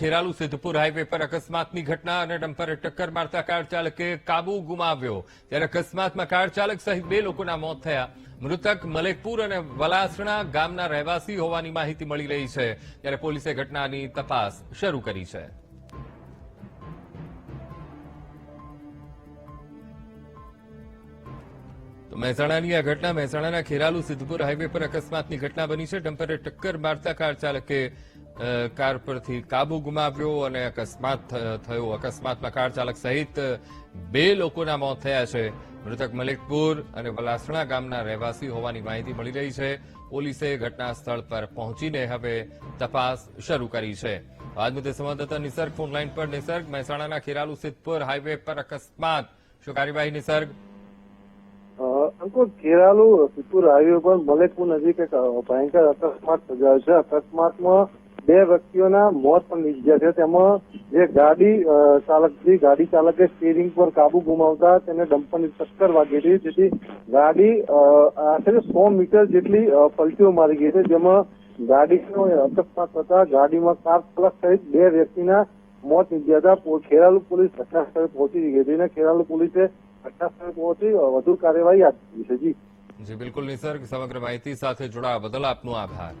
Kheralu Sidhpur highway પર અકસ્માતની ઘટના અને ડમ્પરે ટક્કર મારતા કાર ચાલકે કાબુ ગુમાવ્યો. ત્યારે અકસ્માતમાં કાર ચાલક સહિત બે લોકોના મોત થયા. મૃતક મલેકપુર અને વલાસણા ગામના રહેવાસી હોવાની માહિતી મળી રહી છે. ત્યારે પોલીસે ઘટનાની તપાસ શરૂ કરી છે. મહેસાણાની આ ઘટના, મહેસાણાના ખેરાલુ સિદ્ધપુર હાઈવે પર અકસ્માતની ઘટના બની છે. ડમ્પરે ટક્કર મારતા કાર ચાલકે કાર પરથી કાબુ ગુમાવ્યો અને અકસ્માત થયો. અકસ્માતમાં કાર ચાલક સહિત બે લોકોના મોત થયા છે. મૃતક મલિકપુર અને વલાસણા ગામના રહેવાસી હોવાની માહિતી મળી રહી છે. પોલીસે ઘટના સ્થળ પર પહોંચીને હવે તપાસ શરૂ કરી છે. આજ મુદ્દે સંવાદદાતા નિસર્ગ ફોનલાઈન પર. નિસર્ગ, મહેસાણાના ખેરાલુ સિદ્ધપુર હાઈવે પર અકસ્માત. શું કાર્યવાહી નિસર્ગ? અંકુર, ખેરાલુ સિદ્ધપુર હાઈવે પર મલેકપુર નજીક એક ભયંકર અકસ્માત સર્જાયો છે. અકસ્માતમાં બે વ્યક્તિઓના મોત પણ નીપજ્યા છે. તેમાં જે ગાડી ચાલક હતી ગાડી ચાલકે સ્ટીરિંગ પર કાબુ ગુમાવતા તેને ડમ્પરની ટક્કર વાગી હતી. જેથી ગાડી આશરે સો મીટર જેટલી પલટીઓ મારી ગઈ છે. જેમાં ગાડીનો અકસ્માત થતા ગાડીમાં કાર ચાલક સહિત બે વ્યક્તિના મોત નીપજ્યા હતા. ખેરાલુ પોલીસ ઘટનાસ્થળે પહોંચી ગઈ હતી અને ખેરાલુ પોલીસે ઘટનાસ્થળે પહોંચી વધુ કાર્યવાહી હાથ ધરી છે. જી. જી, બિલકુલ નિસર્ગ, સમગ્ર માહિતી સાથે જોડાવા બદલ આપનો આભાર.